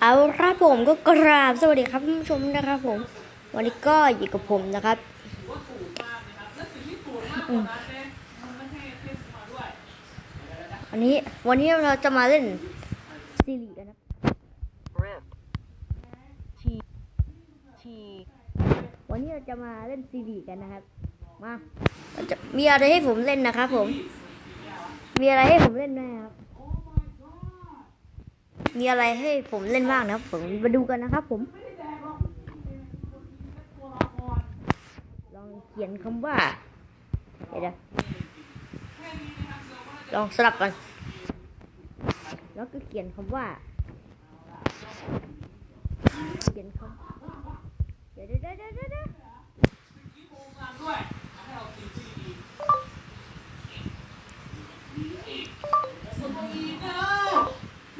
เอาครับผมก็กราบสวัสดีครับท่านผู้ชมนะครับผม วันนี้ก็อยู่กับผมนะครับอันนี้วันนี้เราจะมาเล่นซีรีส์กันนะวันนี้เราจะมาเล่นซีรีส์กันนะครับมาเราจะมีอะไรให้ผมเล่นนะครับผม มีอะไรให้ผมเล่นไหมครับ มีอะไรให้ผมเล่นบ้างนะครับผมมาดูกันนะครับ ผมลองเขียนคำว่าเดี๋ยวลองสลับกัน แล้วก็เขียนคำว่า เขียนคำเดี๋ยวเดี๋ยวเดี๋ยวเดี๋ยว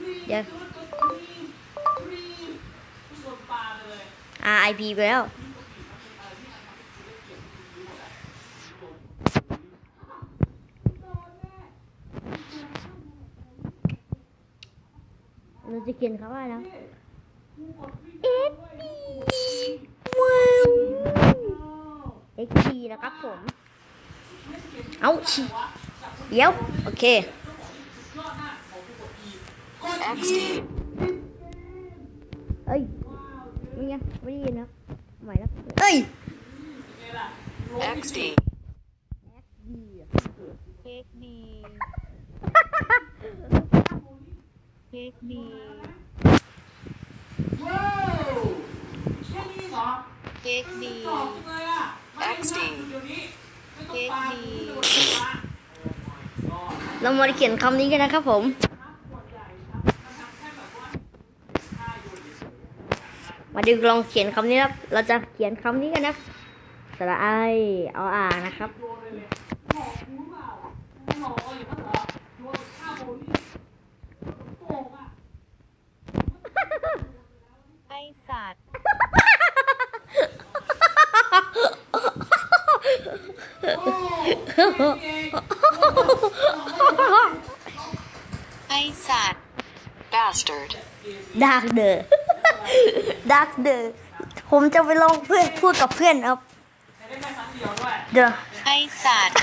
เดี๋ยวเดี๋ยว RIP ไปแล้วเราจะเขียนคำว่าอะไรนะเอ็กดีว้าวเอ็กดีนะครับผม เอาชิเดี๋ยว โอเค XD. เอ้ยไม่ไงไม่ได้ยินนะใหม่นะเอ้ย XD. Cake XD. XD. ว้าวแค่นี้เหรอ XD. ตอบจังเลยอะมา XD เดี๋ยวนี้ไม่ต้องปาคุณไม่โดนปาเรามาเขียนคำนี้กันนะครับผม มาดูลองเขียนคำนี้ครับ เราจะเขียนคำนี้กันนะสระไอเอาอ่างนะครับ ไอสัตว์ไอสัตว์ bastard ดาร์กเดอร์ ดาร์กเดอร์ผมจะไปลองเพื่อนพูดกับเพื่อนครับได้แค่ครั้งเดียวด้วยเดี๋ยวไอสัตว์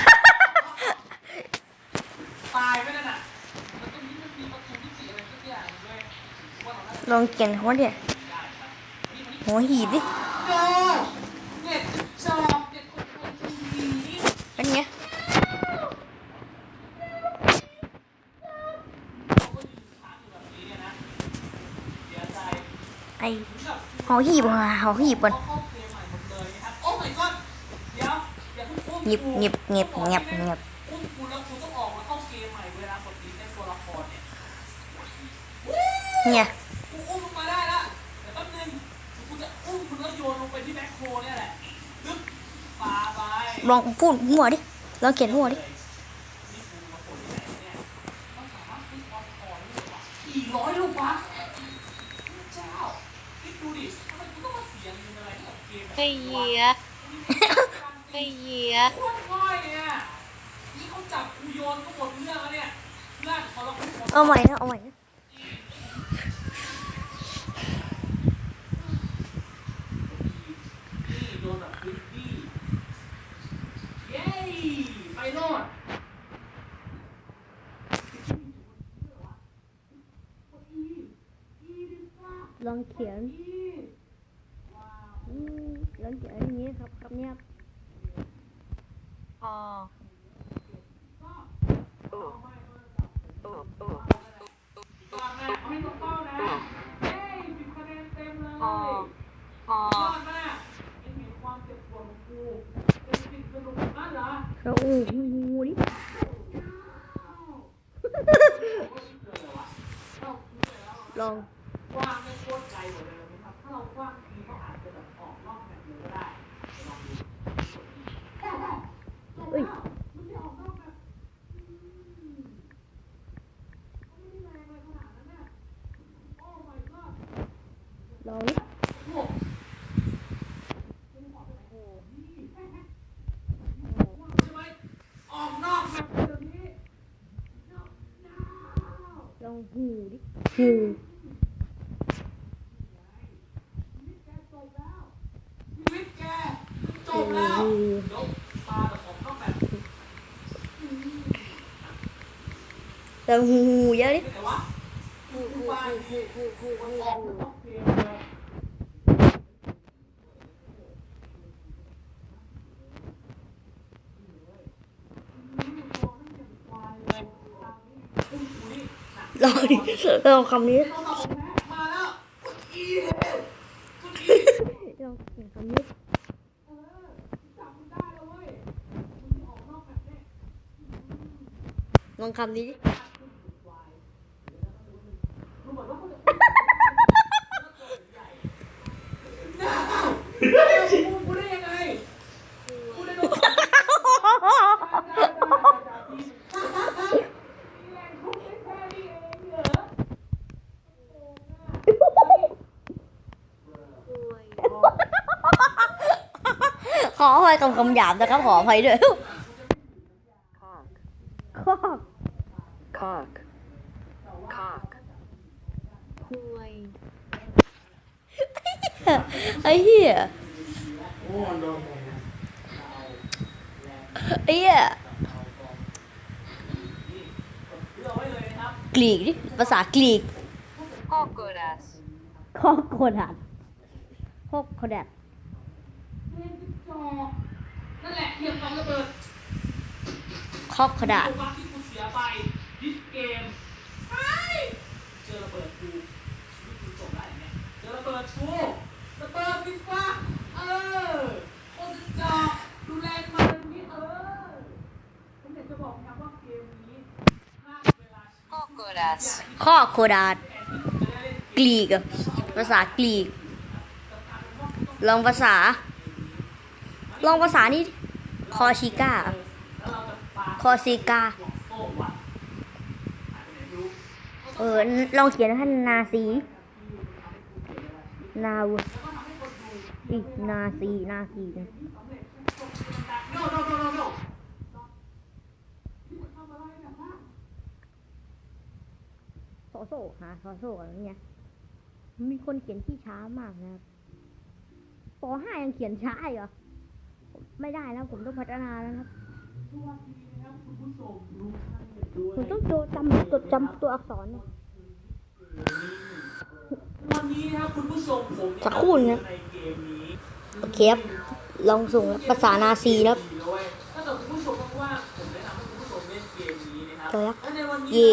ตายไม่ได้น่ะแล้วตรงนี้มันมีประตูมิติอะไรสักอย่างด้วยว่าเราน่าจะลองเขียนคำว่าเนี่ยหัวหีบดิโจเด็ด กมาเข้าเกมใหม่เวลากดรีเซ็ตตัวละครเนี่ยเนี่ยกูอุ้มลงมาได้ละแต่แป๊บนึงกูจะอุ้มคุณแล้วโยนลงไปที่แบ็คโฮเนี่ยแหละลึกปาไปลองพูดหัวดิลองเขียนหัวดิ กี่ร้อยลูกวะเจ้าคิ ดดูดิทำไมกูต้องมาเสียเงินอะไรให้กับเกมแบบไอเหี้ยไอเหี้ยโคตรง่ายเนี่ยนี่เขาจับกูโยนก็หมดเรื่องแล้วเนี่ยเพื่อนเขาเราคุณเอาใหม่นะเอาใหม่นะ นี่โยนแบบคลิปปี้เย้ไปโลด ล องเขียนลองเขียนอย่างนี้ครับครับเนี่ยครับพอโอ้โอ้โอ้ตอแรกไม่ต้องเป้านะเย้สิบคะแนนเต็มเลยพอพอยอดมากยังเห็นความเจ็บปวดของกูเป็นสิ่งสนุกนั่นเหรอแล้วอู้หูดิลอง กว้างไม่โคตรไกลกว่าเดิมนะครับ ถ้าเรากว้างทีก็อาจจะแบบออกนอกแบบนี้ก็ได้ลองดูเอ้ยมันไม่ออกนอกแบบอืมมันไม่ได้แรงอะไรขนาดนั้นน่ะโอ้ my god ลองดิโอ้ใช่ไหมออกนอกแบบแบบนี้ no no ลองหูดิหู ชีวิตแกจบแล้วชีวิตแก จบแล้วหูเดี๋ยวปลาแบบของต้องแบบลองหูหูเยอะดิไหนวะกูกูปลาดีกูกูมันออกมันต้องเกมเลยอุ้ยอุ้ยลองดิลองคำนี้ บได้แค่นี้ขออภัยกับคำหยาบนะครับ ขออภัยด้วย cock คอก cock cock คุยไอ้เหี้ยไอ้เหี้ยกรีกดิภาษากรีก cockroach คอกโคดัดคอกโคดัดเล่นจิ๊กจอกนั่นแหละเทียมกับระเบิดคอกโคดัดโลบัคที่กูเสียไปดิสเกมไปเจอระเบิดกูชีวิตกูจบได้เนี่ยเจอระเบิดกูระเบิดฟิฟ้าเออโคตรจอกดูแลมันแบบนี้เออผมอยากจะบอกนะว่าเกมนี้ห้ามเวลา ชีวิต cockroach คอโคดัดกรีกภาษากรีก ลองภาษา ลองภาษานี่คอชิก้าคอซิกาเออลองเขียนท่านนาซีนาวอีกนาซีนาซีนะ โน่โน่โน่โน่โน่ที่มันทำอะไรเนี่ยฮะ โซโซหาโซโซอะไรเนี่ยมีคนเขียนที่ช้ามากนะครับปห้ายังเขียนช้าอีกเหรอ ไม่ได้แล้วผมต้องพัฒนาแล้วนะครับสวัสดีนะครับคุณผู้ชมทุกท่านด้วยผมต้องจดจำจดจำตัวอักษรเนี่ยวันนี้นะครับคุณผู้ชมผมเนี่ยสักครู่นะในเกมนี้โอเคครับ ลองส่งภาษานาซีนะครับดีด้วยถ้าเกิดคุณผู้ชมว่างๆผมแนะนำให้คุณผู้ชมเล่นเกมนี้นะครับเจอแล้วและในวันนี้เย่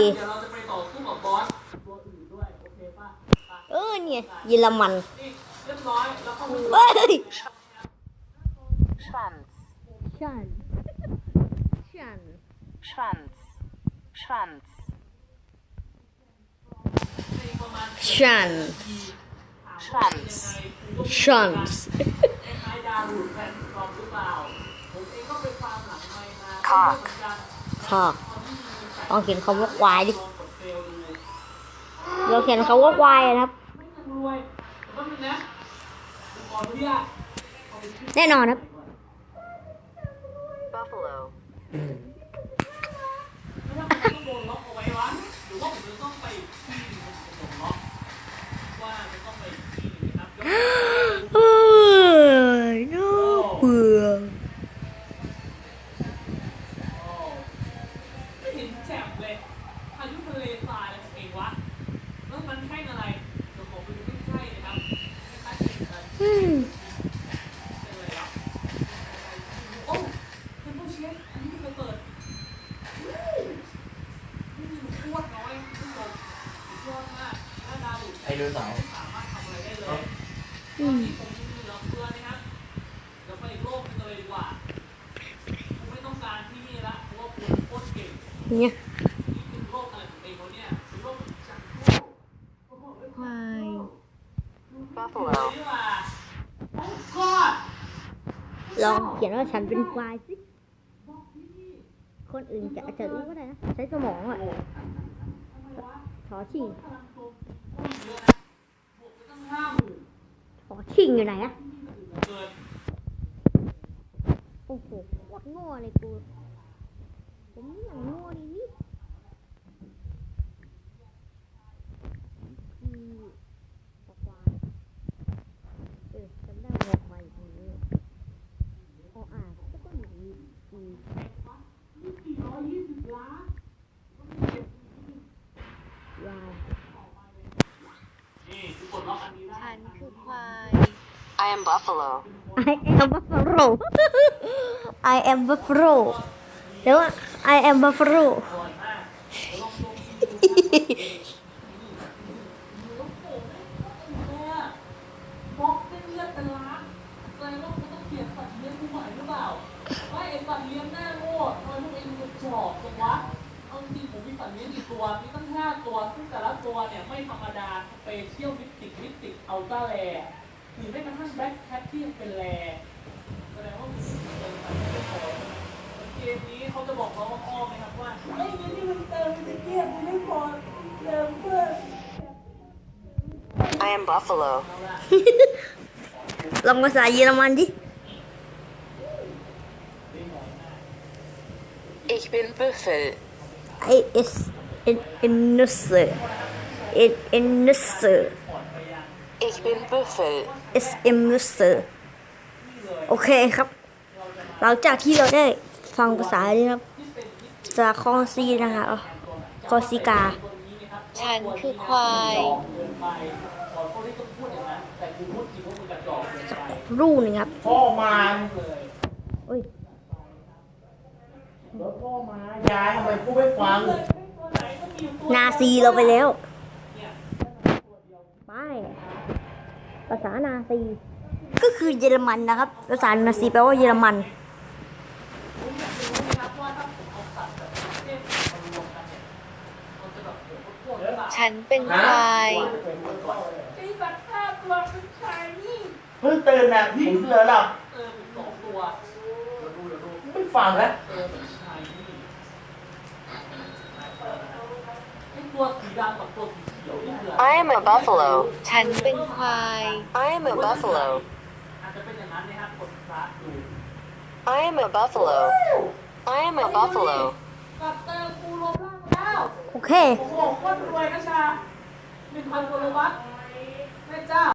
เออเนี่ยเยอรมันนี่เรียบร้อยแล้วเข้าไปดูเอ้ย schwanz ชันชัน schwanz schwanz ในประมาณชัน schwanz ชันคล้ายๆดาวรูดแพลตฟอร์มหรือเปล่าผมเองก็ไปฟาร์มหลังไมค์มาค่ะเหมือนกันค่ะลองเขียนคำว่าควายดิลองกดเฟลดูเราเขียนคำว่าควายนะครับไม่ต้องรวย แต่ก็มีนะผมขออนุญาตเอาไปคิดแน่นอนครับ buffalo ไม่ว่าผมต้องโดนล็อกเอาไว้วะหรือว่าผมจะต้องไปที่หนึงผมล็อกว่าจะต้องไปที่หนึงนะครับ เนี่ยนี่เป็นโลกอะไรของเองวะเนี่ยเป็นโลกจังโอ้โหควายเลย buffalo ดีกว่าโอ้กอดลองเขียนว่าฉันเป็นควายสิ คนอื่นจะจะรู้ก็ได้นะ ใช้สมองอะชอชิงพลังโจมตีก็เยอะนะบวกไปตั้งห้าหมื่นชอชิงอยู่ไหนอะเกินโอ้โหโคตรโง่เลยกู ผมอย่างง่เลยนี่ควายเออจำได้ออกมาอีกนี้อออ่านแล้วก็อย่างนี้อืมว้าวฉันคือคว I am buffalo I am buffalo I am buffalo แล้ว เนี่ยไม่ธรรมดาสเปเชียลมิติมิติกอัลตาแรหรือไม่กระทั่งแบล็คแคทที่ยังเป็นแรแสดงว่าคุณเป็นสัตว์เลี้ยงไม่พอ เกมนี้เขาจะบอกน้องอ้อมไหมครับว่าเฮ้ยเงินที่มันเติมในเกมมันไม่พอเติมเพื่อ I am buffalo. ลองภาษาเยอรมันดิ Ich bin Büffel. I S N N S N N S Ich bin Büffel. S M S โอเคครับ หลังจากที่เราได้ ฟังภาษานี้ครับภาษาคองซีนะคะอ๋อคอซิกา ฉันคือควายรูหนึงครับพ่อมาโอ้ยแล้วพ่อมายายทำไมพูดไม่ฟัง นาซีเราไปแล้ว ไป ภาษานาซี ก็คือเยอรมันนะครับ ภาษานาซีแปลว่าเยอรมัน ฉันเป็นควายเพิ่งตื่นน่ะพี่เหลือหลับไม่ฟังแล้วตัวสีดำกับตัวสีเขียวนี่คือ I am a buffalo. ฉันเป็นควาย I am a buffalo. อาจจะเป็นอย่างนั้นนะครับกดคลาสดู I am a buffalo. I am a buffalo. กับเตอร์กูลงล่างแล้ว โอเคผมบอกว่ารวยนะชาหนึ่งพันกว่าโลวัตแม่เจ้า